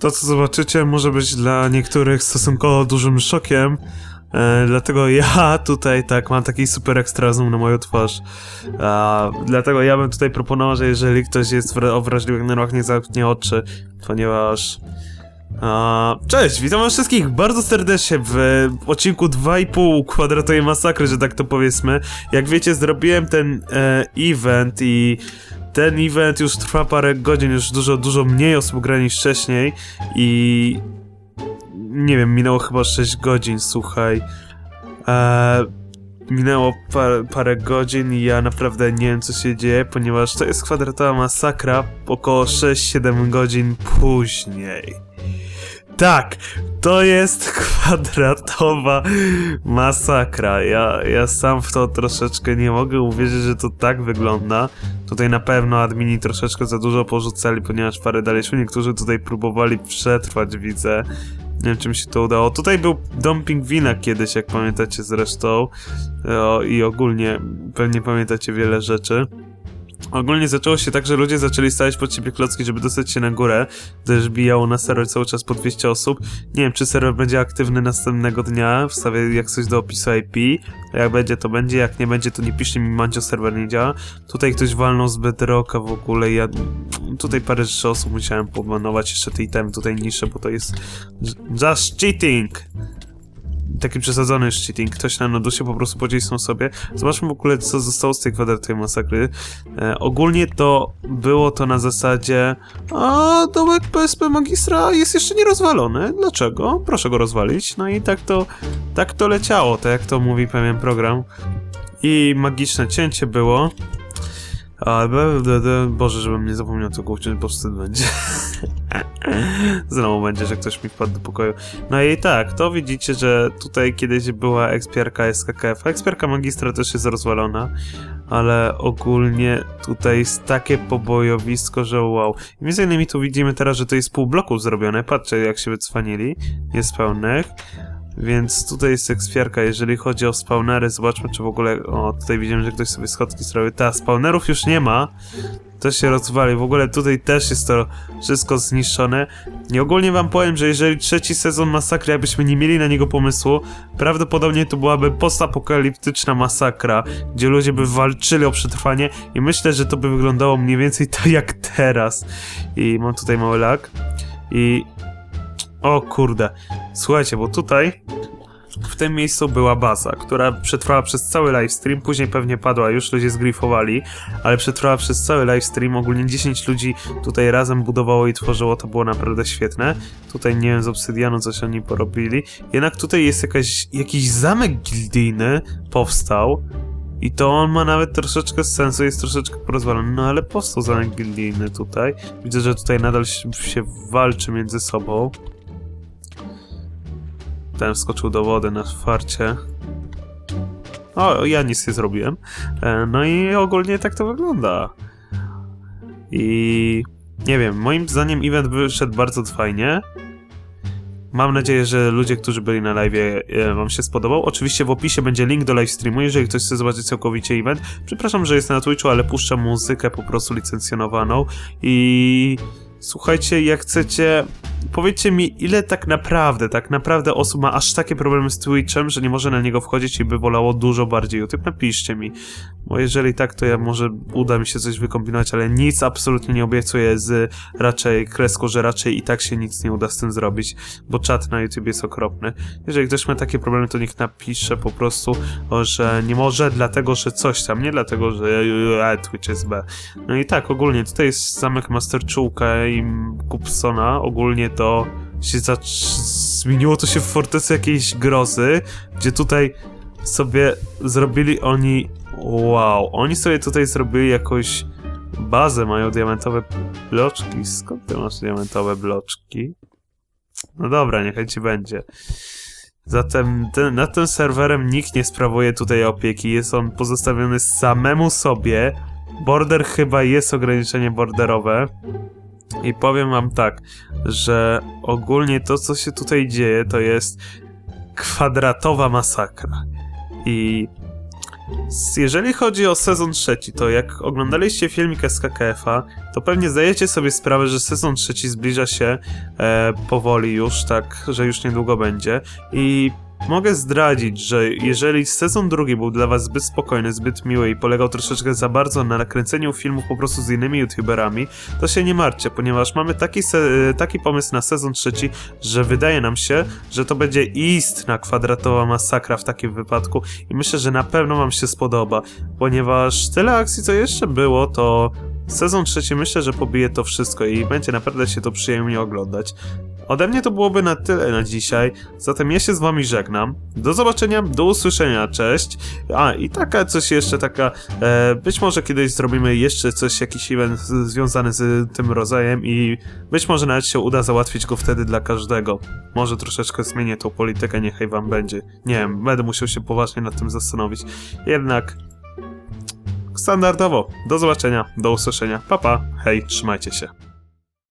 To, co zobaczycie, może być dla niektórych stosunkowo dużym szokiem, e, dlatego ja tutaj tak mam taki super ekstra zoom na moją twarz. Dlatego ja bym tutaj proponował, że jeżeli ktoś jest wra- o wrażliwych nerwach, nie zamknie oczy, ponieważ... Cześć, witam wszystkich bardzo serdecznie w odcinku 2,5 kwadratowej masakry, że tak to powiedzmy. Jak wiecie, zrobiłem ten e, event i ten event już trwa parę godzin, już dużo, dużo mniej osób gra niż wcześniej i nie wiem, minęło chyba 6 godzin, słuchaj. E, minęło parę, parę godzin i ja naprawdę nie wiem co się dzieje, ponieważ to jest kwadratowa masakra około 6-7 godzin później. Tak, to jest kwadratowa masakra. Ja, ja sam w to troszeczkę nie mogę uwierzyć, że to tak wygląda. Tutaj na pewno admini troszeczkę za dużo porzucali, ponieważ parę szły. Niektórzy tutaj próbowali przetrwać, widzę. Nie wiem, czy mi się to udało. Tutaj był dom pingwina kiedyś, jak pamiętacie zresztą. O, I ogólnie pewnie pamiętacie wiele rzeczy. Ogólnie zaczęło się tak, że ludzie zaczęli stawiać pod siebie klocki, żeby dostać się na górę, gdyż bijało na serwer cały czas po 200 osób. Nie wiem, czy serwer będzie aktywny następnego dnia, wstawię jak coś do opisu IP. Jak będzie, to będzie, jak nie będzie, to nie piszcie mi, Mancio, serwer nie działa. Tutaj ktoś walnął z bedrocka w ogóle, ja... Tutaj parę rzeczy osób musiałem pomanować, jeszcze te itemy tutaj niższe, bo to jest just cheating! Taki przesadzony cheating. Ktoś na Nodusie po prostu podzielił sobie. Zobaczmy w ogóle, co zostało z tej kwadratowej masakry. E, ogólnie to było to na zasadzie a domek PSP Magistra jest jeszcze nie rozwalony. Dlaczego? Proszę go rozwalić. No i tak to, tak to leciało, tak jak to mówi pewien program. I magiczne cięcie było. A, be- de- de- Boże, żebym nie zapomniał tego uciąć, bo wstyd będzie. Znowu będzie, że ktoś mi wpadł do pokoju. No i tak, to widzicie, że tutaj kiedyś była ekspiarka SKKF. Ekspiarka magistra też jest rozwalona, ale ogólnie tutaj jest takie pobojowisko, że wow. I między innymi tu widzimy teraz, że to jest pół bloku zrobione. Patrzcie, jak się wycwanili. Jest pełnych. Więc tutaj jest ekspiarka, jeżeli chodzi o spawnery, zobaczmy czy w ogóle, o tutaj widzimy, że ktoś sobie schodki zrobił, ta spawnerów już nie ma, to się rozwali, w ogóle tutaj też jest to wszystko zniszczone. I ogólnie wam powiem, że jeżeli trzeci sezon masakry, jakbyśmy nie mieli na niego pomysłu, prawdopodobnie to byłaby postapokaliptyczna masakra, gdzie ludzie by walczyli o przetrwanie. I myślę, że to by wyglądało mniej więcej tak jak teraz. I mam tutaj mały lag. I o kurde. Słuchajcie, bo tutaj w tym miejscu była baza, która przetrwała przez cały livestream, później pewnie padła, już ludzie zgrifowali, ale przetrwała przez cały livestream, ogólnie 10 ludzi tutaj razem budowało i tworzyło, to było naprawdę świetne. Tutaj nie wiem, z obsydianu coś oni porobili. Jednak tutaj jest jakaś, jakiś zamek gildijny powstał, i to on ma nawet troszeczkę sensu, jest troszeczkę porozwalony, no ale powstał zamek gildijny tutaj. Widzę, że tutaj nadal się walczy między sobą. Ten wskoczył do wody na farcie. O, ja nic nie zrobiłem. E, No i ogólnie tak to wygląda. I nie wiem, moim zdaniem event wyszedł bardzo fajnie. Mam nadzieję, że ludzie, którzy byli na live, e, wam się spodobał. Oczywiście w opisie będzie link do live streamu, jeżeli ktoś chce zobaczyć całkowicie event. Przepraszam, że jest na Twitchu, ale puszczam muzykę po prostu licencjonowaną i słuchajcie, jak chcecie, powiedzcie mi, ile tak naprawdę, tak naprawdę osób ma aż takie problemy z Twitchem, że nie może na niego wchodzić i by wolało dużo bardziej YouTube? Napiszcie mi, bo jeżeli tak, to ja może uda mi się coś wykombinować, ale nic absolutnie nie obiecuję z raczej kreską, że raczej i tak się nic nie uda z tym zrobić, bo czat na YouTube jest okropny. Jeżeli ktoś ma takie problemy, to niech napisze po prostu, że nie może, dlatego, że coś tam, nie dlatego, że e, Twitch jest B. No i tak, ogólnie tutaj jest zamek Masterczułka i Kupsona, ogólnie to się zmieniło to się w fortecy jakiejś grozy, gdzie tutaj sobie zrobili oni, wow, oni sobie tutaj zrobili jakąś bazę, mają diamentowe bloczki, skąd ty masz diamentowe bloczki? No dobra, niechaj ci będzie. Zatem ten, nad tym serwerem nikt nie sprawuje tutaj opieki, jest on pozostawiony samemu sobie. Border chyba jest ograniczenie borderowe. I powiem wam tak, że ogólnie to, co się tutaj dzieje, to jest kwadratowa masakra. I Jeżeli chodzi o sezon trzeci, to jak oglądaliście filmik SKKF-a, to pewnie zdajecie sobie sprawę, że sezon trzeci zbliża się e, powoli już, tak, że już niedługo będzie. I mogę zdradzić, że jeżeli sezon drugi był dla was zbyt spokojny, zbyt miły i polegał troszeczkę za bardzo na nakręceniu filmów po prostu z innymi youtuberami, to się nie martwcie, ponieważ mamy taki, se- taki pomysł na sezon trzeci, że wydaje nam się, że to będzie istna kwadratowa masakra w takim wypadku i myślę, że na pewno wam się spodoba, ponieważ tyle akcji co jeszcze było, to sezon trzeci myślę, że pobije to wszystko i będzie naprawdę się to przyjemnie oglądać. Ode mnie to byłoby na tyle na dzisiaj, zatem ja się z wami żegnam. Do zobaczenia, do usłyszenia, cześć. A i taka coś jeszcze taka, e, być może kiedyś zrobimy jeszcze coś, jakiś event związany z tym rodzajem i być może nawet się uda załatwić go wtedy dla każdego. Może troszeczkę zmienię tą politykę, niechaj wam będzie. Nie wiem, będę musiał się poważnie nad tym zastanowić. Jednak standardowo. Do zobaczenia, do usłyszenia. Pa pa, hej, trzymajcie się.